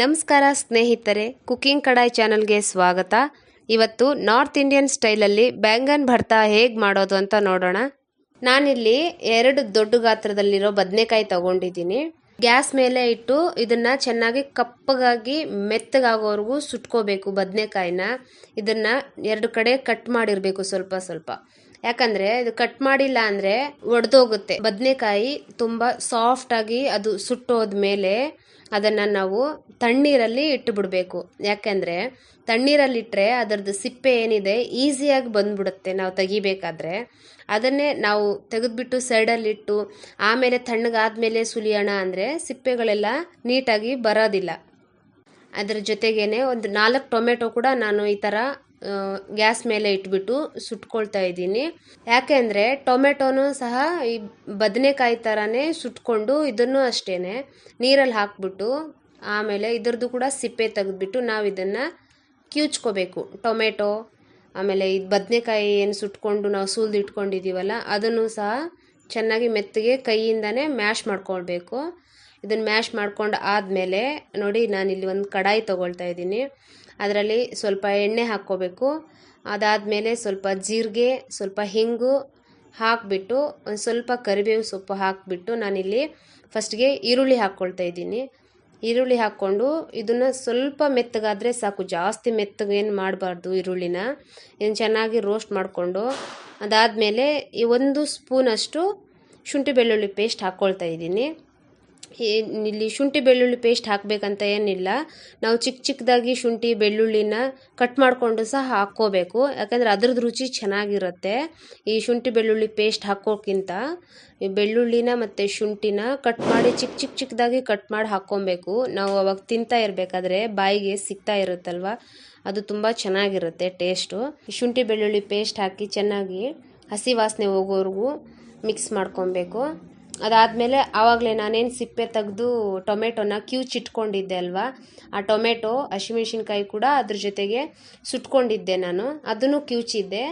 ನಮಸ್ಕಾರ ಸ್ನೇಹಿತರೆ, ಕುಕಿಂಗ್ ಕಡಾಯಿ ಚಾನಲ್ಗೆ ಸ್ವಾಗತ. ಇವತ್ತು ನಾರ್ತ್ ಇಂಡಿಯನ್ ಸ್ಟೈಲಲ್ಲಿ ಬ್ಯಾಂಗನ್ ಭರ್ತಾ ಹೇಗೆ ಮಾಡೋದು ಅಂತ ನೋಡೋಣ. ನಾನಿಲ್ಲಿ ಎರಡು ದೊಡ್ಡ ಗಾತ್ರದಲ್ಲಿರೋ ಬದನೆಕಾಯಿ ತಗೊಂಡಿದ್ದೀನಿ. ಗ್ಯಾಸ್ ಮೇಲೆ ಇಟ್ಟು ಇದನ್ನು ಚೆನ್ನಾಗಿ ಕಪ್ಪಗಾಗಿ ಮೆತ್ತಗಾಗೋವರೆಗೂ ಸುಟ್ಕೋಬೇಕು ಬದನೆಕಾಯಿನ. ಇದನ್ನು ಎರಡು ಕಡೆ ಕಟ್ ಮಾಡಿರಬೇಕು ಸ್ವಲ್ಪ ಸ್ವಲ್ಪ. ಯಾಕಂದ್ರೆ ಇದು ಕಟ್ ಮಾಡಿಲ್ಲ ಅಂದ್ರೆ ಒಡೆದೋಗುತ್ತೆ. ಬದನೆಕಾಯಿ ತುಂಬಾ ಸಾಫ್ಟ್ ಆಗಿ ಅದು ಸುಟ್ಟೋದ್ಮೇಲೆ ಅದನ್ನ ನಾವು ತಣ್ಣೀರಲ್ಲಿ ಇಟ್ಟು ಬಿಡಬೇಕು ಯಾಕಂದ್ರೆ ತಣ್ಣೀರಲ್ಲಿಟ್ಟರೆ ಅದರದ್ದು ಸಿಪ್ಪೆ ಏನಿದೆ ಈಸಿಯಾಗಿ ಬಂದ್ಬಿಡುತ್ತೆ ನಾವು ತೆಗಿಬೇಕಾದ್ರೆ. ಅದನ್ನೇ ನಾವು ತೆಗೆದ್ಬಿಟ್ಟು ಸೈಡಲ್ಲಿಟ್ಟು ಆಮೇಲೆ ತಣ್ಣಗಾದ್ಮೇಲೆ ಸುಲಿಯೋಣ ಅಂದರೆ ಸಿಪ್ಪೆಗಳೆಲ್ಲ ನೀಟಾಗಿ ಬರೋದಿಲ್ಲ. ಅದರ ಜೊತೆಗೇನೆ ಒಂದು ನಾಲ್ಕು ಟೊಮೆಟೊ ಕೂಡ ನಾನು ಈ ಥರ ಗ್ಯಾಸ್ ಮೇಲೆ ಇಟ್ಬಿಟ್ಟು ಸುಟ್ಕೊಳ್ತಾ ಇದ್ದೀನಿ. ಯಾಕೆ ಅಂದರೆ ಟೊಮೆಟೊನೂ ಸಹ ಈ ಬದನೆಕಾಯಿ ಥರನೇ ಸುಟ್ಕೊಂಡು ಇದನ್ನು ಅಷ್ಟೇ ನೀರಲ್ಲಿ ಹಾಕ್ಬಿಟ್ಟು ಆಮೇಲೆ ಇದರದ್ದು ಕೂಡ ಸಿಪ್ಪೆ ತೆಗೆದ್ಬಿಟ್ಟು ನಾವು ಇದನ್ನು ಕಿವುಚ್ಕೋಬೇಕು ಟೊಮೆಟೊ, ಆಮೇಲೆ ಇದು ಬದನೆಕಾಯಿ ಏನು ಸುಟ್ಕೊಂಡು ನಾವು ಸುಲ್ದು ಇಟ್ಕೊಂಡಿದ್ದೀವಲ್ಲ ಅದನ್ನು ಸಹ ಚೆನ್ನಾಗಿ ಮೆತ್ತಗೆ ಕೈಯಿಂದನೇ ಮ್ಯಾಶ್ ಮಾಡ್ಕೊಳ್ಬೇಕು. ಇದನ್ನು ಮ್ಯಾಶ್ ಮಾಡ್ಕೊಂಡು ಆದಮೇಲೆ ನೋಡಿ ನಾನಿಲ್ಲಿ ಒಂದು ಕಡಾಯಿ ತೊಗೊಳ್ತಾ ಇದ್ದೀನಿ. ಅದರಲ್ಲಿ ಸ್ವಲ್ಪ ಎಣ್ಣೆ ಹಾಕ್ಕೋಬೇಕು. ಅದಾದಮೇಲೆ ಸ್ವಲ್ಪ ಜೀರಿಗೆ, ಸ್ವಲ್ಪ ಹಿಂಗು ಹಾಕಿಬಿಟ್ಟು, ಒಂದು ಸ್ವಲ್ಪ ಕರಿಬೇವು ಸೊಪ್ಪು ಹಾಕಿಬಿಟ್ಟು ನಾನಿಲ್ಲಿ ಫಸ್ಟ್ಗೆ ಈರುಳ್ಳಿ ಹಾಕ್ಕೊಳ್ತಾ ಇದ್ದೀನಿ. ಈರುಳ್ಳಿ ಹಾಕ್ಕೊಂಡು ಇದನ್ನು ಸ್ವಲ್ಪ ಮೆತ್ತಗಾದರೆ ಸಾಕು. ಜಾಸ್ತಿ ಮೆತ್ತಗೇನು ಮಾಡಬಾರ್ದು ಈರುಳ್ಳಿನ. ಇದನ್ನು ಚೆನ್ನಾಗಿ ರೋಸ್ಟ್ ಮಾಡಿಕೊಂಡು, ಅದಾದಮೇಲೆ ಈ ಒಂದು ಸ್ಪೂನಷ್ಟು ಶುಂಠಿ ಬೆಳ್ಳುಳ್ಳಿ ಪೇಸ್ಟ್ ಹಾಕ್ಕೊಳ್ತಾ ಇದ್ದೀನಿ. ಇಲ್ಲಿ ಶುಂಠಿ ಬೆಳ್ಳುಳ್ಳಿ ಪೇಸ್ಟ್ ಹಾಕಬೇಕಂತ ಏನಿಲ್ಲ. ನಾವು ಚಿಕ್ಕ ಚಿಕ್ಕದಾಗಿ ಶುಂಠಿ ಬೆಳ್ಳುಳ್ಳಿನ ಕಟ್ ಮಾಡಿಕೊಂಡು ಸಹ ಹಾಕ್ಕೋಬೇಕು. ಯಾಕಂದರೆ ಅದ್ರದ್ದು ರುಚಿ ಚೆನ್ನಾಗಿರುತ್ತೆ. ಈ ಶುಂಠಿ ಬೆಳ್ಳುಳ್ಳಿ ಪೇಸ್ಟ್ ಹಾಕೋಕ್ಕಿಂತ ಈ ಬೆಳ್ಳುಳ್ಳಿನ ಮತ್ತು ಶುಂಠಿನ ಕಟ್ ಮಾಡಿ ಚಿಕ್ಕ ಚಿಕ್ಕ ಚಿಕ್ಕದಾಗಿ ಕಟ್ ಮಾಡಿ ಹಾಕ್ಕೊಬೇಕು. ನಾವು ಅವಾಗ ತಿಂತಾ ಇರಬೇಕಾದ್ರೆ ಬಾಯಿಗೆ ಸಿಗ್ತಾ ಇರುತ್ತಲ್ವ? ಅದು ತುಂಬ ಚೆನ್ನಾಗಿರುತ್ತೆ ಟೇಸ್ಟು ಶುಂಠಿ ಬೆಳ್ಳುಳ್ಳಿ ಪೇಸ್ಟ್ ಹಾಕಿ ಚೆನ್ನಾಗಿ ಹಸಿ ವಾಸನೆ ಹೋಗೋವರೆಗೂ ಮಿಕ್ಸ್ ಮಾಡ್ಕೊಬೇಕು. ಅದಾದಮೇಲೆ ಆವಾಗಲೇ ನಾನೇನು ಸಿಪ್ಪೆ ತೆಗೆದು ಟೊಮೆಟೊನ ಕ್ಯೂಚಿಟ್ಕೊಂಡಿದ್ದೆ ಅಲ್ವಾ? ಆ ಟೊಮೆಟೊ, ಹಸಿಮೆಣ್ಸಿನ್ಕಾಯಿ ಕೂಡ ಅದ್ರ ಜೊತೆಗೆ ಸುಟ್ಕೊಂಡಿದ್ದೆ ನಾನು. ಅದನ್ನು ಕ್ಯೂಚಿದ್ದೆ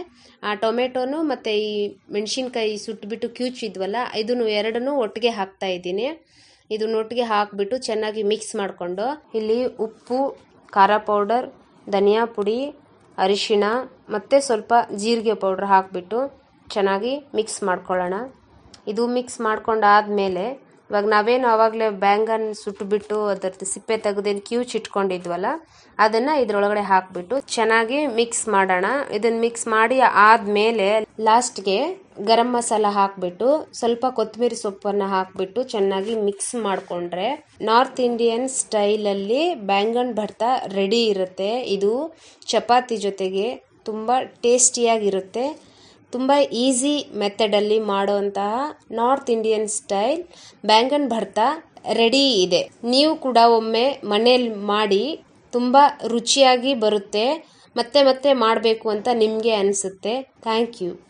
ಆ ಟೊಮೆಟೊನು ಮತ್ತು ಈ ಮೆಣಸಿನ್ಕಾಯಿ ಸುಟ್ಬಿಟ್ಟು ಕ್ಯೂಚಿದ್ವಲ್ಲ ಇದನ್ನು ಎರಡನ್ನೂ ಒಟ್ಟಿಗೆ ಹಾಕ್ತಾ ಇದ್ದೀನಿ. ಇದನ್ನು ಒಟ್ಟಿಗೆ ಹಾಕಿಬಿಟ್ಟು ಚೆನ್ನಾಗಿ ಮಿಕ್ಸ್ ಮಾಡಿಕೊಂಡು ಇಲ್ಲಿ ಉಪ್ಪು, ಖಾರ ಪೌಡರ್, ಧನಿಯಾ ಪುಡಿ, ಅರಿಶಿಣ ಮತ್ತು ಸ್ವಲ್ಪ ಜೀರಿಗೆ ಪೌಡ್ರ್ ಹಾಕಿಬಿಟ್ಟು ಚೆನ್ನಾಗಿ ಮಿಕ್ಸ್ ಮಾಡ್ಕೊಳ್ಳೋಣ. ಇದು ಮಿಕ್ಸ್ ಮಾಡ್ಕೊಂಡಾದ್ಮೇಲೆ ಇವಾಗ ನಾವೇನು ಆವಾಗಲೇ ಬ್ಯಾಂಗನ್ ಸುಟ್ಟುಬಿಟ್ಟು ಅದರದ್ದು ಸಿಪ್ಪೆ ತೆಗೆದೇನು ಕ್ಯೂಚ್ ಇಟ್ಕೊಂಡಿದ್ವಲ್ಲ ಅದನ್ನು ಇದರೊಳಗಡೆ ಹಾಕಿಬಿಟ್ಟು ಚೆನ್ನಾಗಿ ಮಿಕ್ಸ್ ಮಾಡೋಣ. ಇದನ್ನು ಮಿಕ್ಸ್ ಮಾಡಿ ಆದಮೇಲೆ ಲಾಸ್ಟ್ಗೆ ಗರಂ ಮಸಾಲ ಹಾಕಿಬಿಟ್ಟು, ಸ್ವಲ್ಪ ಕೊತ್ತಂಬರಿ ಸೊಪ್ಪನ್ನು ಹಾಕಿಬಿಟ್ಟು ಚೆನ್ನಾಗಿ ಮಿಕ್ಸ್ ಮಾಡಿಕೊಂಡ್ರೆ ನಾರ್ತ್ ಇಂಡಿಯನ್ ಸ್ಟೈಲಲ್ಲಿ ಬ್ಯಾಂಗನ್ ಭರ್ತ ರೆಡಿ ಇರುತ್ತೆ. ಇದು ಚಪಾತಿ ಜೊತೆಗೆ ತುಂಬ ಟೇಸ್ಟಿಯಾಗಿರುತ್ತೆ ತುಂಬ ಈಸಿ ಮೆಥಡಲ್ಲಿ ಮಾಡುವಂತಹ North Indian style baingan bharta ready ಇದೆ. ನೀವು ಕೂಡ ಒಮ್ಮೆ ಮನೇಲಿ ಮಾಡಿ ತುಂಬ ರುಚಿಯಾಗಿ ಬರುತ್ತೆ. ಮತ್ತೆ ಮತ್ತೆ ಮಾಡಬೇಕು ಅಂತ ನಿಮಗೆ ಅನಿಸುತ್ತೆ. Thank you